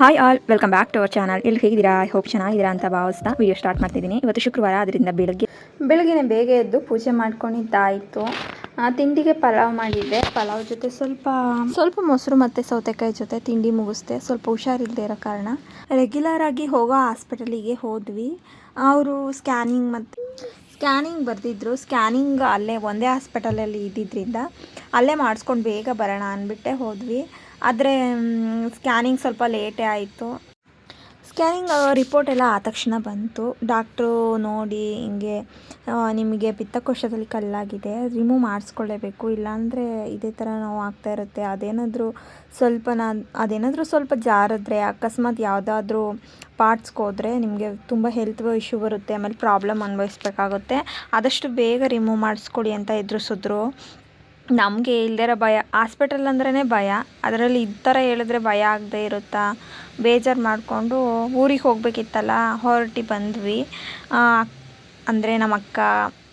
Hi all welcome back to our channel ಇಲ್ಲಿ ಹೇಗಿದ್ದೀರಾ? I hope ಚೆನ್ನಾಗಿದ್ದೀರಾ ಅಂತ ಭಾವಿಸ್ತಾ ವಿಡಿಯೋ ಸ್ಟಾರ್ಟ್ ಮಾಡ್ತಿದ್ದೀನಿ. ಇವತ್ತು ಶುಕ್ರವಾರ ಅದರಿಂದ ಬೆಳಗ್ಗೆ ಬೆಳಗ್ಗೆ ಬೇಗ ಎದ್ದು ಪೂಜೆ ಮಾಡ್ಕೊಂಡಿದ್ದಾಯಿತು. ತಿಂಡಿಗೆ ಪಲಾವ್ ಮಾಡಿದ್ದೆ. ಪಲಾವ್ ಜೊತೆ ಸ್ವಲ್ಪ ಸ್ವಲ್ಪ ಮೊಸರು ಮತ್ತು ಸೌತೆಕಾಯಿ ಜೊತೆ ತಿಂಡಿ ಮುಗಿಸ್ದೆ. ಸ್ವಲ್ಪ ಹುಷಾರಿಲ್ಲದೆ ಇರೋ ಕಾರಣ ರೆಗ್ಯುಲರ್ ಆಗಿ ಹೋಗೋ ಹಾಸ್ಪಿಟಲಿಗೆ ಹೋದ್ವಿ. ಅವರು ಸ್ಕ್ಯಾನಿಂಗ್ ಮತ್ತು ಸ್ಕ್ಯಾನಿಂಗ್ ಬರೆದಿದ್ರು. ಸ್ಕ್ಯಾನಿಂಗ್ ಅಲ್ಲೇ ಒಂದೇ ಹಾಸ್ಪಿಟಲಲ್ಲಿ ಇದ್ದಿದ್ದರಿಂದ ಅಲ್ಲೇ ಮಾಡಿಸ್ಕೊಂಡು ಬೇಗ ಬರೋಣ ಅಂದ್ಬಿಟ್ಟೆ ಹೋದ್ವಿ. ಆದರೆ ಸ್ಕ್ಯಾನಿಂಗ್ ಸ್ವಲ್ಪ ಲೇಟೇ ಆಯಿತು. ಸ್ಕ್ಯಾನಿಂಗ್ ರಿಪೋರ್ಟ್ ಎಲ್ಲ ಆದ ತಕ್ಷಣ ಬಂತು. ಡಾಕ್ಟ್ರು ನೋಡಿ ಹಿಂಗೆ ನಿಮಗೆ ಪಿತ್ತಕೋಶದಲ್ಲಿ ಕಲ್ಲಾಗಿದೆ, ರಿಮೂವ್ ಮಾಡಿಸ್ಕೊಳ್ಳೇಬೇಕು, ಇಲ್ಲಾಂದರೆ ಇದೇ ಥರ ನೋವು ಆಗ್ತಾ ಇರುತ್ತೆ. ಅದೇನಾದರೂ ಸ್ವಲ್ಪ ನಾ ಅದೇನಾದರೂ ಸ್ವಲ್ಪ ಜಾರಿದ್ರೆ, ಅಕಸ್ಮಾತ್ ಯಾವುದಾದ್ರೂ ಪಾರ್ಟ್ಸ್ಗೋದ್ರೆ ನಿಮಗೆ ತುಂಬ ಹೆಲ್ತ್ ಇಶ್ಯೂ ಬರುತ್ತೆ, ಆಮೇಲೆ ಪ್ರಾಬ್ಲಮ್ ಅನುಭವಿಸ್ಬೇಕಾಗುತ್ತೆ ಆದಷ್ಟು ಬೇಗ ರಿಮೂವ್ ಮಾಡಿಸ್ಕೊಡಿ ಅಂತ ಎದುರಿಸಿದ್ರು. ನಮಗೆ ಇಲ್ದಿರೋ ಭಯ ಆಸ್ಪೆಟಲ್ ಅಂದ್ರೇ ಭಯ. ಅದರಲ್ಲಿ ಈ ಥರ ಹೇಳಿದ್ರೆ ಭಯ ಆಗದೆ ಇರುತ್ತಾ? ಬೇಜಾರು ಮಾಡಿಕೊಂಡು ಊರಿಗೆ ಹೋಗಬೇಕಿತ್ತಲ್ಲ, ಹೊರಟಿ ಬಂದ್ವಿ. ಅಂದರೆ ನಮ್ಮ ಅಕ್ಕ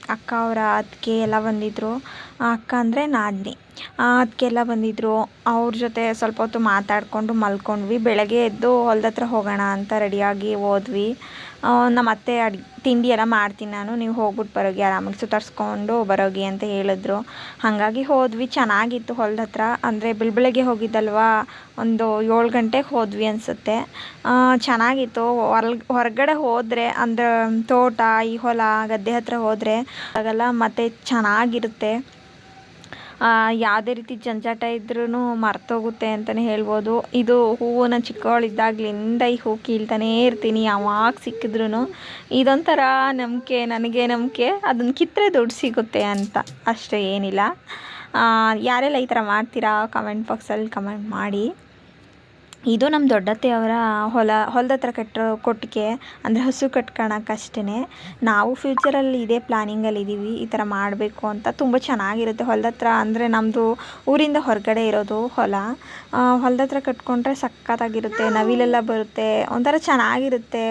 ಅಕ್ಕ ಅವರ ಅತ್ತಿಗೆ ಎಲ್ಲ ಬಂದಿದ್ದರು ಅಕ್ಕ ಅಂದರೆ ನಾದಿನಿ. ಅದಕ್ಕೆ ಎಲ್ಲ ಬಂದಿದ್ದರು ಅವ್ರ ಜೊತೆ ಸ್ವಲ್ಪ ಹೊತ್ತು ಮಾತಾಡಿಕೊಂಡು ಮಲ್ಕೊಂಡ್ವಿ. ಬೆಳಗ್ಗೆ ಎದ್ದು ಹೊಲ್ದ ಹತ್ರ ಹೋಗೋಣ ಅಂತ ರೆಡಿಯಾಗಿ ಹೋದ್ವಿ. ನಮ್ಮ ಅತ್ತೆ ಅಡ್, ತಿಂಡಿ ಎಲ್ಲ ಮಾಡ್ತೀನಿ ನಾನು. ನೀವು ಹೋಗ್ಬಿಟ್ಟು ಬರೋಗಿ, ಆರಾಮಾಗಿ ಸುತ್ತಾಡ್ಸ್ಕೊಂಡು ಬರೋಗಿ ಅಂತ ಹೇಳಿದ್ರು. ಹಾಗಾಗಿ ಹೋದ್ವಿ. ಚೆನ್ನಾಗಿತ್ತು ಹೊಲ್ದ ಹತ್ರ. ಅಂದರೆ ಬೆಳಗ್ಗೆ ಹೋಗಿದ್ದಲ್ವಾ? ಒಂದು ಏಳು ಗಂಟೆಗೆ ಹೋದ್ವಿ ಅನಿಸುತ್ತೆ. ಚೆನ್ನಾಗಿತ್ತು. ಹೊಲ್, ಹೊರಗಡೆ ಹೋದರೆ, ಅಂದ್ರೆ ತೋಟ, ಈ ಹೊಲ, ಗದ್ದೆ ಹತ್ರ ಹೋದರೆ ಆಗಲ್ಲ ಮತ್ತೆ ಚೆನ್ನಾಗಿರುತ್ತೆ. ಯಾವುದೇ ರೀತಿ ಜಂಜಾಟ ಇದ್ರೂ ಮರ್ತೋಗುತ್ತೆ ಅಂತಲೇ ಹೇಳ್ಬೋದು. ಇದು ಹೂವು ನಾನು ಚಿಕ್ಕವಳಿದ್ದಾಗಲಿಂದ ಈ ಹೂ ಕೀಳ್ತಾನೇ ಇರ್ತೀನಿ, ಯಾವಾಗ ಸಿಕ್ಕಿದ್ರು ಇದೊಂಥರ ನಂಬಿಕೆ, ನನಗೆ ನಂಬಿಕೆ, ಅದನ್ನು ಕಿತ್ತರೆ ದುಡ್ಡು ಸಿಗುತ್ತೆ ಅಂತ. ಅಷ್ಟೇ ಏನಿಲ್ಲ. ಯಾರೆಲ್ಲ ಈ ಥರ ಮಾಡ್ತೀರಾ? ಕಮೆಂಟ್ ಬಾಕ್ಸಲ್ಲಿ ಕಮೆಂಟ್ ಮಾಡಿ. ಇದು ನಮ್ಮ ದೊಡ್ಡತ್ತೆಯವರ ಹೊಲ, ಹೊಲದ ಹತ್ರ ಕಟ್ಟಿರೋ ಕೊಟ್ಟಿಗೆ, ಅಂದರೆ ಹಸು ಕಟ್ಕೊಳಕ್ಕಷ್ಟೇ ನಾವು ಫ್ಯೂಚರಲ್ಲಿ ಇದೇ ಪ್ಲ್ಯಾನಿಂಗಲ್ಲಿ ಇದ್ದೀವಿ ಈ ಥರ ಮಾಡಬೇಕು ಅಂತ ತುಂಬ ಚೆನ್ನಾಗಿರುತ್ತೆ. ಹೊಲದ ಹತ್ರ ಅಂದರೆ ನಮ್ಮದು ಊರಿಂದ ಹೊರಗಡೆ ಇರೋದು ಹೊಲ. ಹೊಲದ ಹತ್ರ ಕಟ್ಟಿಕೊಂಡ್ರೆ ಸಖತ್ತಾಗಿರುತ್ತೆ, ನವಿಲೆಲ್ಲ ಬರುತ್ತೆ, ಒಂಥರ ಚೆನ್ನಾಗಿರುತ್ತೆ.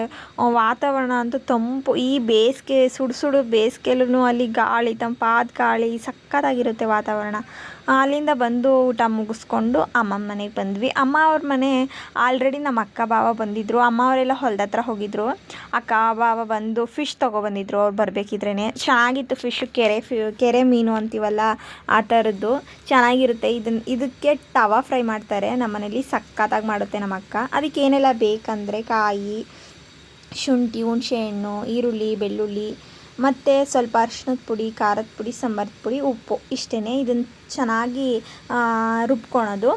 ವಾತಾವರಣ ಅಂತೂ ತಂಪು, ಈ ಬೇಸಿಗೆ, ಸುಡು ಸುಡು ಬೇಸಿಗೆಲೂ ಅಲ್ಲಿ ಗಾಳಿ, ತಂಪಾದ ಗಾಳಿ, ಸಖತ್ತಾಗಿರುತ್ತೆ ವಾತಾವರಣ. ಅಲ್ಲಿಂದ ಬಂದು ಊಟ ಮುಗಿಸ್ಕೊಂಡು ಅಮ್ಮನ ಮನೆಗೆ ಬಂದ್ವಿ. ಅಮ್ಮ ಅವ್ರ ಮನೆ ಆಲ್ರೆಡಿ ನಮ್ಮ ಅಕ್ಕ ಬಾವ ಬಂದಿದ್ರು. ಅಮ್ಮ ಅವರೆಲ್ಲ ಹೊಲ್ದ ಹತ್ರ ಹೋಗಿದ್ರು. ಅಕ್ಕ ಬಾವ ಬಂದು ಫಿಶ್ ತೊಗೊಬಂದಿದ್ರು. ಅವ್ರು ಬರಬೇಕಿದ್ರೇ ಚೆನ್ನಾಗಿತ್ತು ಫಿಶ್ ಕೆರೆ ಫಿ ಕೆರೆ ಮೀನು ಅಂತೀವಲ್ಲ, ಆ ಥರದ್ದು. ಚೆನ್ನಾಗಿರುತ್ತೆ. ಇದನ್ನ ಇದಕ್ಕೆ ತವಾ ಫ್ರೈ ಮಾಡ್ತಾರೆ. ನಮ್ಮ ಮನೇಲಿ ಸಕ್ಕತ್ತಾಗಿ ಮಾಡುತ್ತೆ ನಮ್ಮ ಅಕ್ಕ. ಅದಕ್ಕೆ ಏನೆಲ್ಲ ಬೇಕಂದರೆ ಕಾಯಿ, ಶುಂಠಿ, ಹುಣಸೆಹಣ್ಣು, ಈರುಳ್ಳಿ, ಬೆಳ್ಳುಳ್ಳಿ, ಮತ್ತು ಸ್ವಲ್ಪ ಅರ್ಶಿಣದ ಪುಡಿ, ಖಾರದ ಪುಡಿ, ಸಾಂಬಾರದ ಪುಡಿ, ಉಪ್ಪು. ಇಷ್ಟೇ ಇದನ್ನು ಚೆನ್ನಾಗಿ ರುಬ್ಕೊಳೋದು.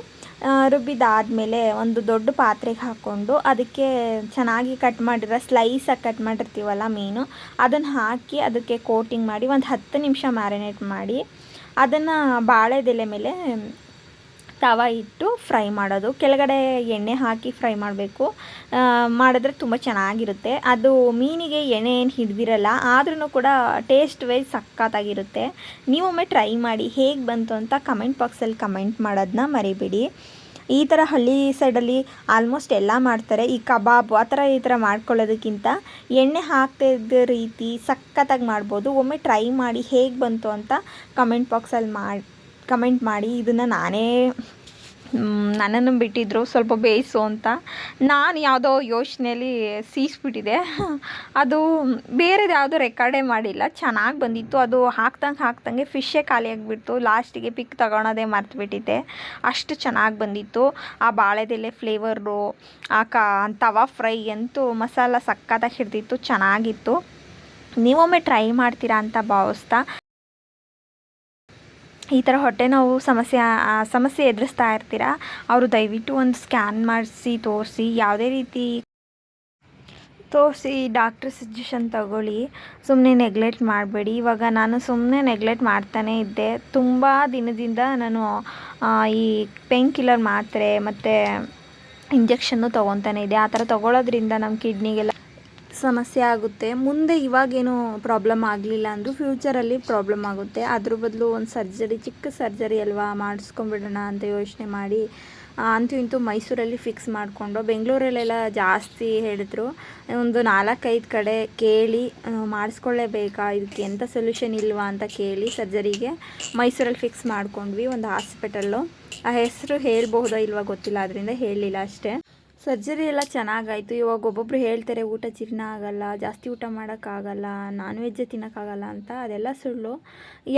ರುಬ್ಬಿದಾದ್ಮೇಲೆ ಒಂದು ದೊಡ್ಡ ಪಾತ್ರೆಗೆ ಹಾಕ್ಕೊಂಡು ಅದಕ್ಕೆ ಚೆನ್ನಾಗಿ ಕಟ್ ಮಾಡಿರೋ ಸ್ಲೈಸಾಗಿ ಕಟ್ ಮಾಡಿರ್ತೀವಲ್ಲ ಮೀನು, ಅದನ್ನು ಹಾಕಿ ಅದಕ್ಕೆ ಕೋಟಿಂಗ್ ಮಾಡಿ ಒಂದು ಹತ್ತು ನಿಮಿಷ ಮ್ಯಾರಿನೇಟ್ ಮಾಡಿ ಅದನ್ನು ಬಾಳೆದೆಲೆ ಮೇಲೆ ತವ ಇಟ್ಟು ಫ್ರೈ ಮಾಡೋದು. ಕೆಳಗಡೆ ಎಣ್ಣೆ ಹಾಕಿ ಫ್ರೈ ಮಾಡಬೇಕು. ಮಾಡಿದ್ರೆ ತುಂಬ ಚೆನ್ನಾಗಿರುತ್ತೆ. ಅದು ಮೀನಿಗೆ ಎಣ್ಣೆ ಏನು ಹಿಡ್ದಿರಲ್ಲ ಆದ್ರೂ ಕೂಡ ಟೇಸ್ಟ್ ವೈಸ್ ಸಖತ್ತಾಗಿರುತ್ತೆ. ನೀವೊಮ್ಮೆ ಟ್ರೈ ಮಾಡಿ ಹೇಗೆ ಬಂತು ಅಂತ ಕಮೆಂಟ್ ಬಾಕ್ಸಲ್ಲಿ ಕಮೆಂಟ್ ಮಾಡೋದನ್ನ ಮರಿಬೇಡಿ. ಈ ಥರ ಹಳ್ಳಿ ಸೈಡಲ್ಲಿ ಆಲ್ಮೋಸ್ಟ್ ಎಲ್ಲ ಮಾಡ್ತಾರೆ. ಈ ಕಬಾಬ್ ಆ ಥರ ಈ ಥರ ಮಾಡ್ಕೊಳ್ಳೋದಕ್ಕಿಂತ ಎಣ್ಣೆ ಹಾಕ್ತಿದ್ದ ರೀತಿ ಸಖತ್ತಾಗಿ ಮಾಡ್ಬೋದು. ಒಮ್ಮೆ ಟ್ರೈ ಮಾಡಿ ಹೇಗೆ ಬಂತು ಅಂತ ಕಮೆಂಟ್ ಬಾಕ್ಸಲ್ಲಿ ಮಾಡಿ ಕಮೆಂಟ್ ಮಾಡಿ, ಇದನ್ನು ನಾನೇ ನನ್ನನ್ನು ಬಿಟ್ಟಿದ್ರು, ಸ್ವಲ್ಪ ಬೇಯಿಸು ಅಂತ. ನಾನು ಯಾವುದೋ ಯೋಚನೆಯಲ್ಲಿ ಸೀಸ್ಬಿಟ್ಟಿದೆ. ಅದು ಬೇರೆದು ಯಾವುದೋ ರೆಕಾರ್ಡೇ ಮಾಡಿಲ್ಲ. ಚೆನ್ನಾಗಿ ಬಂದಿತ್ತು. ಅದು ಹಾಕ್ದಂಗೆ ಹಾಕ್ದಂಗೆ ಫಿಶೇ ಖಾಲಿಯಾಗಿಬಿಡ್ತು ಲಾಸ್ಟಿಗೆ ಪಿಕ್ ತಗೊಳೋದೇ ಮರ್ತುಬಿಟ್ಟಿದ್ದೆ. ಅಷ್ಟು ಚೆನ್ನಾಗಿ ಬಂದಿತ್ತು. ಆ ಬಾಳೆದೆಲೆ ಫ್ಲೇವರು ಆ ಕಾ, ತವಾ ಫ್ರೈ ಅಂತೂ ಮಸಾಲ ಸಕ್ಕತ್ತಾಗಿ ಹಿಡ್ದಿತ್ತು. ಚೆನ್ನಾಗಿತ್ತು. ನೀವೊಮ್ಮೆ ಟ್ರೈ ಮಾಡ್ತೀರಾ ಅಂತ ಭಾವಿಸ್ತಾ. ಈ ಥರ ಹೊಟ್ಟೆ ನೋವು ಸಮಸ್ಯೆ ಸಮಸ್ಯೆ ಎದುರಿಸ್ತಾ ಇರ್ತೀರ? ಅವರು ದಯವಿಟ್ಟು ಒಂದು ಸ್ಕ್ಯಾನ್ ಮಾಡಿಸಿ, ತೋರಿಸಿ, ಯಾವುದೇ ರೀತಿ ತೋರಿಸಿ, ಡಾಕ್ಟ್ರ್ ಸಜೆಷನ್ ತಗೊಳ್ಳಿ. ಸುಮ್ಮನೆ ನೆಗ್ಲೆಕ್ಟ್ ಮಾಡಬೇಡಿ. ಇವಾಗ ನಾನು ಸುಮ್ಮನೆ ನೆಗ್ಲೆಕ್ಟ್ ಮಾಡ್ತಾನೇ ಇದ್ದೆ. ತುಂಬ ದಿನದಿಂದ ನಾನು ಈ ಪೇನ್ ಕಿಲ್ಲರ್ ಮಾತ್ರೆ ಮತ್ತು ಇಂಜೆಕ್ಷನ್ನು ತೊಗೊತಾನೆ ಇದ್ದೆ. ಆ ಥರ ತೊಗೊಳೋದ್ರಿಂದ ನಮ್ಮ ಕಿಡ್ನಿಗೆಲ್ಲ ಸಮಸ್ಯೆ ಆಗುತ್ತೆ. ಮುಂದೆ ಇವಾಗೇನು ಪ್ರಾಬ್ಲಮ್ ಆಗಲಿಲ್ಲ ಅಂದರೂ ಫ್ಯೂಚರಲ್ಲಿ ಪ್ರಾಬ್ಲಮ್ ಆಗುತ್ತೆ. ಅದ್ರ ಬದಲು ಒಂದು ಸರ್ಜರಿ ಚಿಕ್ಕ ಸರ್ಜರಿ ಅಲ್ವಾ ಮಾಡಿಸ್ಕೊಂಬಿಡೋಣ ಅಂತ ಯೋಚನೆ ಮಾಡಿ ಅಂತೂ ಇಂತೂ ಮೈಸೂರಲ್ಲಿ ಫಿಕ್ಸ್ ಮಾಡಿಕೊಂಡು ಬೆಂಗಳೂರಲ್ಲೆಲ್ಲ ಜಾಸ್ತಿ ಹೇಳಿದ್ರು. ಒಂದು ನಾಲ್ಕೈದು ಕಡೆ ಕೇಳಿ ಮಾಡಿಸ್ಕೊಳ್ಳೇಬೇಕಾ? ಇದಕ್ಕೆ ಎಂಥ ಸೊಲ್ಯೂಷನ್ ಇಲ್ವಾ ಅಂತ ಕೇಳಿ ಸರ್ಜರಿಗೆ ಮೈಸೂರಲ್ಲಿ ಫಿಕ್ಸ್ ಮಾಡ್ಕೊಂಡ್ವಿ. ಒಂದು ಹಾಸ್ಪಿಟಲ್ಲು ಆ, ಹೆಸರು ಹೇಳ್ಬಹುದೋ ಇಲ್ವಾ ಗೊತ್ತಿಲ್ಲ, ಅದರಿಂದ ಹೇಳಲಿಲ್ಲ ಅಷ್ಟೇ. ಸರ್ಜರಿ ಎಲ್ಲ ಚೆನ್ನಾಗಾಯಿತು. ಇವಾಗ ಒಬ್ಬೊಬ್ರು ಹೇಳ್ತಾರೆ, ಊಟ ಜೀರ್ಣ ಆಗಲ್ಲ, ಜಾಸ್ತಿ ಊಟ ಮಾಡೋಕ್ಕಾಗಲ್ಲ ನಾನ್ ವೆಜ್ಜೇ ತಿನ್ನೋಕ್ಕಾಗಲ್ಲ ಅಂತ ಅದೆಲ್ಲ ಸುಳ್ಳು.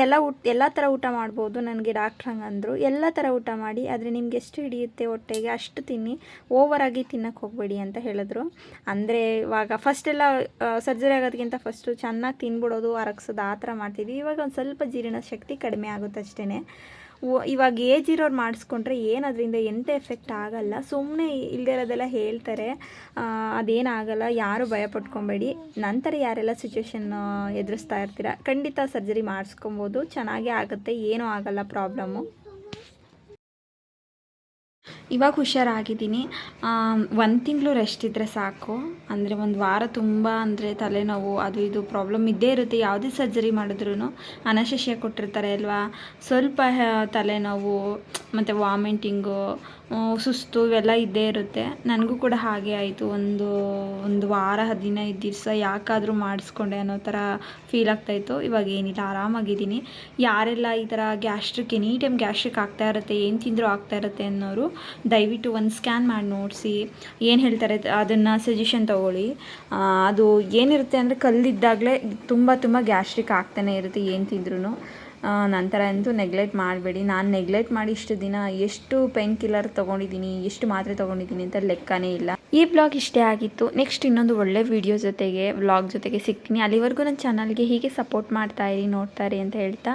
ಎಲ್ಲ ಊಟ ಎಲ್ಲ ಥರ ಊಟ ಮಾಡ್ಬೋದು, ನನಗೆ ಡಾಕ್ಟ್ರ್ ಹಂಗಂದರು ಎಲ್ಲ ಥರ ಊಟ ಮಾಡಿ, ಆದರೆ ನಿಮ್ಗೆ ಎಷ್ಟು ಹಿಡಿಯುತ್ತೆ ಹೊಟ್ಟೆಗೆ, ಅಷ್ಟು ತಿನ್ನಿ ಓವರಾಗಿ ತಿನ್ನಕ್ಕೆ ಹೋಗಬೇಡಿ ಅಂತ ಹೇಳಿದ್ರು. ಅಂದರೆ ಇವಾಗ ಫಸ್ಟೆಲ್ಲ ಸರ್ಜರಿ ಆಗೋದಕ್ಕಿಂತ ಫಸ್ಟು ಚೆನ್ನಾಗಿ ತಿನ್ಬಿಡೋದು, ಅರಗಿಸೋದು, ಆ ಥರ ಮಾಡ್ತಿದ್ವಿ. ಇವಾಗ ಒಂದು ಸ್ವಲ್ಪ ಜೀರ್ಣ ಶಕ್ತಿ ಕಡಿಮೆ ಆಗುತ್ತೆ ಅಷ್ಟೇ ಇವಾಗ ಏಜ್ ಇರೋರು ಮಾಡಿಸ್ಕೊಂಡ್ರೆ ಏನು ಅದರಿಂದ ಎಂಥ ಎಫೆಕ್ಟ್ ಆಗಲ್ಲ. ಸುಮ್ಮನೆ ಇಲ್ಲದೆ ಇರೋದೆಲ್ಲ ಹೇಳ್ತಾರೆ ಅದೇನಾಗಲ್ಲ, ಯಾರು ಭಯ ಪಟ್ಕೊಬೇಡಿ. ನಂತರ ಯಾರೆಲ್ಲ ಸಿಚುವೇಶನ್ ಎದುರಿಸ್ತಾ ಇರ್ತೀರ? ಖಂಡಿತ ಸರ್ಜರಿ ಮಾಡಿಸ್ಕೊಬೋದು. ಚೆನ್ನಾಗೇ ಆಗುತ್ತೆ, ಏನೂ ಆಗಲ್ಲ ಪ್ರಾಬ್ಲಮ್ಮು ಇವಾಗ ಹುಷಾರಾಗಿದ್ದೀನಿ. ಒಂದು ತಿಂಗಳು ರೆಸ್ಟ್ ಇದ್ದರೆ ಸಾಕು. ಅಂದರೆ ಒಂದು ವಾರ ತುಂಬ ಅಂದರೆ ತಲೆನೋವು, ಅದು ಇದು ಪ್ರಾಬ್ಲಮ್ ಇದ್ದೇ ಇರುತ್ತೆ. ಯಾವುದೇ ಸರ್ಜರಿ ಮಾಡಿದ್ರೂ ಅನಶೇಷ ಕೊಟ್ಟಿರ್ತಾರೆ ಅಲ್ವಾ? ಸ್ವಲ್ಪ ತಲೆನೋವು ಮತ್ತು ವಾಮಿಟಿಂಗು ಸುಸ್ತು ಇವೆಲ್ಲ ಇದ್ದೇ ಇರುತ್ತೆ. ನನಗೂ ಕೂಡ ಹಾಗೆ ಆಯಿತು. ಒಂದು ಒಂದು ವಾರ, ಹದಿನೈದು ದಿವಸ ಯಾಕಾದರೂ ಮಾಡಿಸ್ಕೊಂಡೆ ಅನ್ನೋ ಥರ ಫೀಲ್ ಆಗ್ತಾಯಿತ್ತು ಇವಾಗ ಏನಿಲ್ಲ, ಆರಾಮಾಗಿದ್ದೀನಿ. ಯಾರೆಲ್ಲ ಈ ಥರ ಗ್ಯಾಸ್ಟ್ರಿಕ್, ಎನಿ ಟೈಮ್ ಗ್ಯಾಸ್ಟ್ರಿಕ್ ಆಗ್ತಾ ಇರುತ್ತೆ, ಏನು ತಿಂದರೂ ಆಗ್ತಾ ಇರುತ್ತೆ ಅನ್ನೋರು ದಯವಿಟ್ಟು ಒಂದು ಸ್ಕ್ಯಾನ್ ಮಾಡಿ ನೋಡಿಸಿ. ಏನು ಹೇಳ್ತಾರೆ, ಅದನ್ನು ಸಜೆಷನ್ ತೊಗೊಳ್ಳಿ. ಅದು ಏನಿರುತ್ತೆ ಅಂದರೆ ಕಲ್ಲಿದ್ದಾಗಲೇ ತುಂಬ ತುಂಬ ಗ್ಯಾಸ್ಟ್ರಿಕ್ ಆಗ್ತಾನೆ ಇರುತ್ತೆ, ಏನು ತಿಂದ್ರೂ ನಂತರ ಅಂತೂ ನೆಗ್ಲೆಕ್ಟ್ ಮಾಡಬೇಡಿ. ನಾನು ನೆಗ್ಲೆಕ್ಟ್ ಮಾಡಿ ಇಷ್ಟು ದಿನ ಎಷ್ಟು ಪೈನ್ ಕಿಲ್ಲರ್ ತೊಗೊಂಡಿದ್ದೀನಿ, ಎಷ್ಟು ಮಾತ್ರೆ ತೊಗೊಂಡಿದ್ದೀನಿ ಅಂತ ಲೆಕ್ಕನೇ ಇಲ್ಲ. ಈ ಬ್ಲಾಗ್ ಇಷ್ಟೇ ಆಗಿತ್ತು. ನೆಕ್ಸ್ಟ್ ಇನ್ನೊಂದು ಒಳ್ಳೆ ವಿಡಿಯೋ ಜೊತೆಗೆ ವ್ಲಾಗ್ ಜೊತೆಗೆ ಸಿಗ್ತೀನಿ. ಅಲ್ಲಿವರೆಗೂ ನನ್ನ ಚಾನಲ್ಗೆ ಹೀಗೆ ಸಪೋರ್ಟ್ ಮಾಡ್ತಾ ಇರಿ, ನೋಡ್ತಾ ಅಂತ ಹೇಳ್ತಾ.